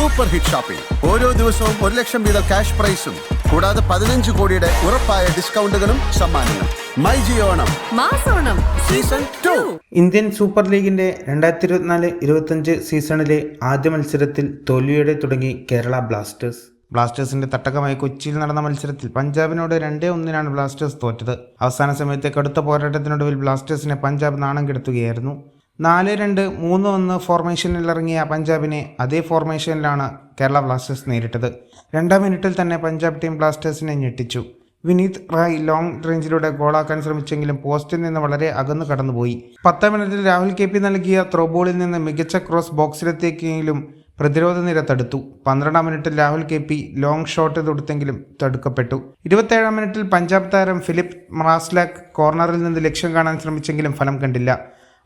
Super hit shopping ഓരോ ദിവസവും ഒരു ലക്ഷം വീതം ക്യാഷ് പ്രൈസും. കൂടാതെ പതിനഞ്ച് കോടിയുടെ ഉറപ്പായ ഡിസ്കൗണ്ടുകളും സമ്മാനങ്ങളും. മൈ ജിയോണം മാസോണം സീസൺ ടു. ഇന്ത്യൻ സൂപ്പർ ലീഗിന്റെ രണ്ടായിരത്തി ഇരുപത്തിനാല് ഇരുപത്തിയഞ്ച് സീസണിലെ ആദ്യ മത്സരത്തിൽ തോൽവിയോടെ തുടങ്ങി കേരള ബ്ലാസ്റ്റേഴ്സ്. ബ്ലാസ്റ്റേഴ്സിന്റെ തട്ടകമായി കൊച്ചിയിൽ നടന്ന മത്സരത്തിൽ പഞ്ചാബിനോട് രണ്ടേ ഒന്നിനാണ് ബ്ലാസ്റ്റേഴ്സ് തോറ്റത്. അവസാന സമയത്തെ കടുത്ത പോരാട്ടത്തിനൊടുവിൽ ബ്ലാസ്റ്റേഴ്സിനെ പഞ്ചാബ് നാണം കെടുത്തുകയായിരുന്നു. നാല് രണ്ട് മൂന്ന് ഒന്ന് ഫോർമേഷനിൽ ഇറങ്ങിയ പഞ്ചാബിനെ അതേ ഫോർമേഷനിലാണ് കേരള ബ്ലാസ്റ്റേഴ്സ് നേരിട്ടത്. രണ്ടാം മിനിറ്റിൽ തന്നെ പഞ്ചാബ് ടീം ബ്ലാസ്റ്റേഴ്സിനെ ഞെട്ടിച്ചു. വിനീത് റായ് ലോങ് റേഞ്ചിലൂടെ ഗോളാക്കാൻ ശ്രമിച്ചെങ്കിലും പോസ്റ്റിൽ നിന്ന് വളരെ അകന്നു കടന്നുപോയി. പത്താം മിനിറ്റിൽ രാഹുൽ കെ പി നൽകിയ ത്രോ ബോളിൽ നിന്ന് മികച്ച ക്രോസ് ബോക്സിലെത്തിയെങ്കിലും പ്രതിരോധ നിര തടുത്തു. പന്ത്രണ്ടാം മിനിറ്റിൽ Rahul K P long shot തൊടുത്തെങ്കിലും തടുക്കപ്പെട്ടു. ഇരുപത്തേഴാം മിനിറ്റിൽ പഞ്ചാബ് താരം ഫിലിപ്പ് മറാസ്ലാക്ക് കോർണറിൽ നിന്ന് ലക്ഷ്യം കാണാൻ ശ്രമിച്ചെങ്കിലും ഫലം കണ്ടില്ല.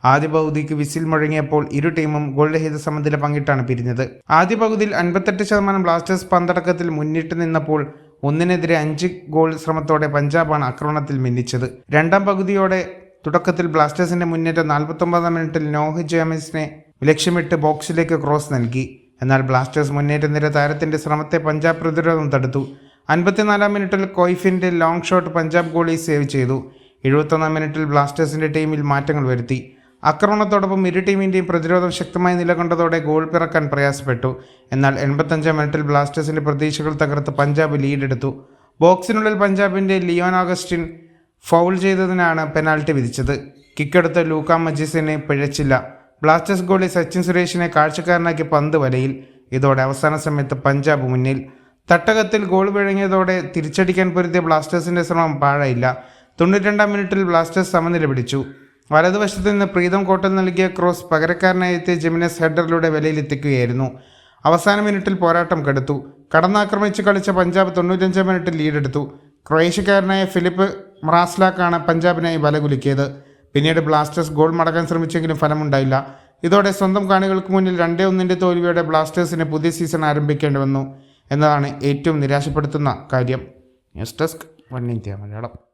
ആദ്യ പകുതിക്ക് വിസിൽ മുഴങ്ങിയപ്പോൾ ഇരു ടീമും ഗോൾ രഹിത സമനില പങ്കിട്ടാണ് പിരിഞ്ഞത്. ആദ്യ പകുതിയിൽ അൻപത്തെട്ട് ശതമാനം ബ്ലാസ്റ്റേഴ്സ് പന്തടക്കത്തിൽ മുന്നിട്ട് നിന്നപ്പോൾ ഒന്നിനെതിരെ അഞ്ച് ഗോൾ ശ്രമത്തോടെ പഞ്ചാബാണ് ആക്രമണത്തിൽ മിന്നിച്ചത്. രണ്ടാം പകുതിയോടെ തുടക്കത്തിൽ ബ്ലാസ്റ്റേഴ്സിന്റെ മുന്നേറ്റം നാൽപ്പത്തൊമ്പതാം മിനിറ്റിൽ നോഹ് ജാമിസിനെ ലക്ഷ്യമിട്ട് ബോക്സിലേക്ക് ക്രോസ് നൽകി. എന്നാൽ ബ്ലാസ്റ്റേഴ്സ് മുന്നേറ്റ നിര താരത്തിന്റെ ശ്രമത്തെ പഞ്ചാബ് പ്രതിരോധം തടുത്തു. അൻപത്തിനാലാം മിനിറ്റിൽ കൊയ്ഫിന്റെ long shot Punjab goalie save ചെയ്തു. എഴുപത്തൊന്നാം മിനിറ്റിൽ ബ്ലാസ്റ്റേഴ്സിന്റെ ടീമിൽ മാറ്റങ്ങൾ വരുത്തി. ആക്രമണത്തോടൊപ്പം ഇരു ടീമിന്റെയും പ്രതിരോധം ശക്തമായി നിലകൊണ്ടതോടെ ഗോൾ പിറക്കാൻ പ്രയാസപ്പെട്ടു. എന്നാൽ എൺപത്തഞ്ചാം മിനിറ്റിൽ ബ്ലാസ്റ്റേഴ്സിന്റെ പ്രതീക്ഷകൾ തകർത്ത് പഞ്ചാബ് ലീഡെടുത്തു. ബോക്സിനുള്ളിൽ പഞ്ചാബിന്റെ ലിയോൺ ആഗസ്റ്റിൻ ഫൗൾ ചെയ്തതിനാണ് പെനാൽറ്റി വിധിച്ചത്. കിക്കെടുത്ത ലൂക്ക മജീസിനെ പിഴച്ചില്ല. ബ്ലാസ്റ്റേഴ്സ് ഗോളി സച്ചിൻ സുരേഷിനെ കാഴ്ചക്കാരനാക്കി പന്ത് വലയിൽ. ഇതോടെ അവസാന സമയത്ത് പഞ്ചാബ് മുന്നിൽ. തട്ടകത്തിൽ ഗോൾ വിഴങ്ങിയതോടെ തിരിച്ചടിക്കാൻ പൊരുത്തിയ ബ്ലാസ്റ്റേഴ്സിന്റെ ശ്രമം പാഴയില്ല. തൊണ്ണൂറ്റിരണ്ടാം മിനിറ്റിൽ ബ്ലാസ്റ്റേഴ്സ് സമനില പിടിച്ചു. വലതുവശത്ത് നിന്ന് പ്രീതം കോട്ടൽ നൽകിയ ക്രോസ് പകരക്കാരനായി എത്തിയ ജെമിനസ് ഹെഡറിലൂടെ വിലയിലെത്തിക്കുകയായിരുന്നു അവസാന മിനിറ്റിൽ പോരാട്ടം കെടുത്തു. കടന്നാക്രമിച്ച് കളിച്ച പഞ്ചാബ് തൊണ്ണൂറ്റഞ്ചാം മിനിറ്റിൽ ലീഡെടുത്തു. ക്രൊയേഷ്യക്കാരനായ ഫിലിപ്പ് മ്രാസ്ലാക്കാണ് പഞ്ചാബിനായി വലകുലുക്കിയത്. പിന്നീട് ബ്ലാസ്റ്റേഴ്സ് ഗോൾ മടക്കാൻ ശ്രമിച്ചെങ്കിലും ഫലമുണ്ടായില്ല. ഇതോടെ സ്വന്തം കാണികൾക്ക് മുന്നിൽ രണ്ടേ ഒന്നിന്റെ തോൽവിയോടെ ബ്ലാസ്റ്റേഴ്സിന് പുതിയ സീസൺ ആരംഭിക്കേണ്ടി വന്നു എന്നതാണ് ഏറ്റവും നിരാശപ്പെടുത്തുന്ന കാര്യം. News desk one India Malayalam.